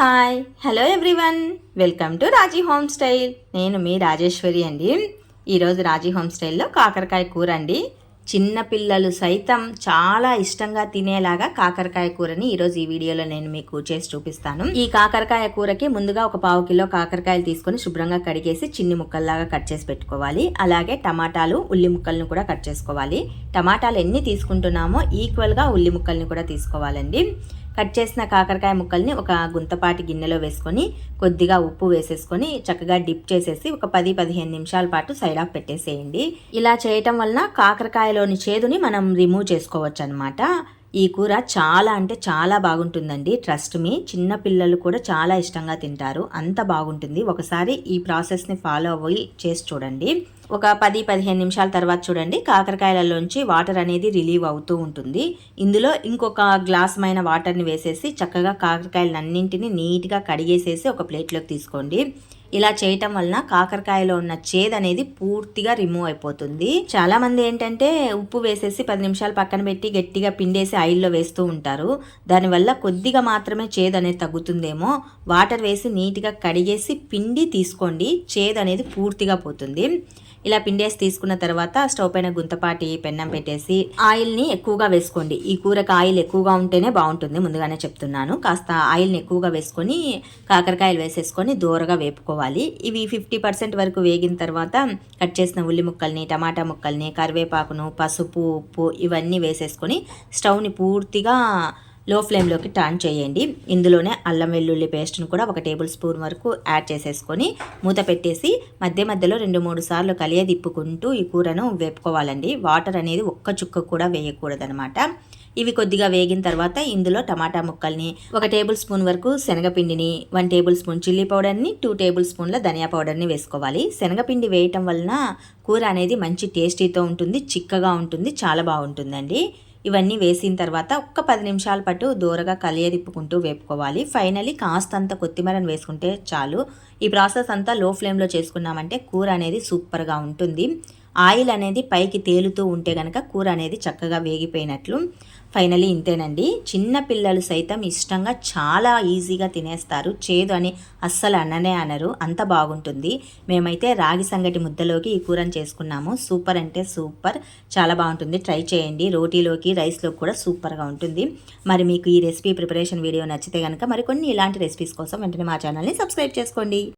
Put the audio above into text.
Hi. Hello everyone welcome to Raji home style నేను మీ రాజేశ్వరి అండి. ఈరోజు రాజీ హోమ్ స్టైల్లో కాకరకాయ కూర అండి. చిన్నపిల్లలు సైతం చాలా ఇష్టంగా తినేలాగా కాకరకాయ కూరని ఈరోజు ఈ వీడియోలో నేను మీకు చేసి చూపిస్తాను. ఈ కాకరకాయ కూరకి ముందుగా ఒక పావు కిలో కాకరకాయలు తీసుకొని శుభ్రంగా కడిగేసి చిన్ని ముక్కల్లాగా కట్ చేసి పెట్టుకోవాలి. అలాగే టమాటాలు ఉల్లి ముక్కలను కూడా కట్ చేసుకోవాలి. టమాటాలు ఎన్ని తీసుకుంటున్నామో ఈక్వల్గా ఉల్లి ముక్కల్ని కూడా తీసుకోవాలండి. కట్ చేసిన కాకరకాయ ముక్కల్ని ఒక గుంతపాటి గిన్నెలో వేసుకొని కొద్దిగా ఉప్పు వేసేసుకొని చక్కగా డిప్ చేసేసి ఒక పది పదిహేను నిమిషాల పాటు సైడ్ ఆఫ్ పెట్టేసేయండి. ఇలా చేయటం వలన కాకరకాయలోని చేదుని మనం రిమూవ్ చేసుకోవచ్చు అనమాట ఈ కూర చాలా అంటే చాలా బాగుంటుందండి. ట్రస్ట్ మీ చిన్న పిల్లలు కూడా చాలా ఇష్టంగా తింటారు. అంత బాగుంటుంది. ఒకసారి ఈ ప్రాసెస్ని ఫాలో అవ్వి చేసి చూడండి. ఒక పది పదిహేను నిమిషాల తర్వాత చూడండి. కాకరకాయలలోంచి వాటర్ అనేది రిలీవ్ అవుతూ ఉంటుంది. ఇందులో ఇంకొక గ్లాసుమైన వాటర్ని వేసేసి చక్కగా కాకరకాయలన్నింటినీ నీట్గా కడిగేసేసి ఒక ప్లేట్లోకి తీసుకోండి. ఇలా చేయటం వలన కాకరకాయలో ఉన్న చేదు అనేది పూర్తిగా రిమూవ్ అయిపోతుంది. చాలా మంది ఏంటంటే ఉప్పు వేసేసి పది నిమిషాలు పక్కన పెట్టి గట్టిగా పిండేసి ఆయిల్లో వేస్తూ ఉంటారు. దానివల్ల కొద్దిగా మాత్రమే చేదు అనేది తగ్గుతుందేమో. వాటర్ వేసి నీట్గా కడిగేసి పిండి తీసుకోండి. చేదు అనేది పూర్తిగా పోతుంది. ఇలా పిండేసి తీసుకున్న తర్వాత స్టవ్ పైన గుంతపాటి పెన్నం పెట్టేసి ఆయిల్ని ఎక్కువగా వేసుకోండి. ఈ కూరకు ఆయిల్ ఎక్కువగా ఉంటేనే బాగుంటుంది. ముందుగానే చెప్తున్నాను. కాస్త ఆయిల్ని ఎక్కువగా వేసుకొని కాకరకాయలు వేసేసుకొని దూరగా వేపుకోవాలి. ఇవి ఫిఫ్టీ పర్సెంట్ వరకు వేగిన తర్వాత కట్ చేసిన ఉల్లి ముక్కల్ని టమాటా ముక్కల్ని కరివేపాకును పసుపు ఉప్పు ఇవన్నీ వేసేసుకొని స్టవ్ని పూర్తిగా లో ఫ్లేమ్లోకి టర్న్ చేయండి. ఇందులోనే అల్లం వెల్లుల్లి పేస్ట్ను కూడా ఒక టేబుల్ స్పూన్ వరకు యాడ్ చేసేసుకొని మూత పెట్టేసి మధ్య మధ్యలో రెండు మూడు సార్లు కలియ తిప్పుకుంటూ ఈ కూరను వేపుకోవాలండి. వాటర్ అనేది ఒక్క చుక్క కూడా వేయకూడదనమాట ఇవి కొద్దిగా వేగిన తర్వాత ఇందులో టమాటా ముక్కల్ని ఒక టేబుల్ స్పూన్ వరకు శనగపిండిని వన్ టేబుల్ స్పూన్ చిల్లీ పౌడర్ని టూ టేబుల్ స్పూన్ల ధనియా పౌడర్ని వేసుకోవాలి. శనగపిండి వేయటం వలన కూర అనేది మంచి టేస్టీతో ఉంటుంది చిక్కగా ఉంటుంది చాలా బాగుంటుందండి. ఇవన్నీ వేసిన తర్వాత ఒక్క పది నిమిషాల పాటు దూరగా కలియదిప్పుకుంటూ వేపుకోవాలి. ఫైనలీ కాస్తంత కొత్తిమీరను వేసుకుంటే చాలు. ఈ ప్రాసెస్ అంతా లో ఫ్లేమ్లో చేసుకున్నామంటే కూర అనేది సూపర్గా ఉంటుంది. ఆయిల్ అనేది పైకి తేలుతూ ఉంటే కనుక కూర అనేది చక్కగా వేగిపోయినట్లు. ఫైనలీ ఇంతేనండి. చిన్న పిల్లలు సైతం ఇష్టంగా చాలా ఈజీగా తినేస్తారు. చేదు అని అస్సలు అన్ననే అనరు. అంత బాగుంటుంది. మేమైతే రాగి సంగటి ముద్దలోకి ఈ కూరని చేసుకున్నాము. సూపర్ అంటే సూపర్. చాలా బాగుంటుంది. ట్రై చేయండి. రోటీలోకి రైస్లోకి కూడా సూపర్గా ఉంటుంది. మరి మీకు ఈ రెసిపీ ప్రిపరేషన్ వీడియో నచ్చితే కనుక మరికొన్ని ఇలాంటి రెసిపీస్ కోసం వెంటనే మా ఛానల్ని సబ్స్క్రైబ్ చేసుకోండి.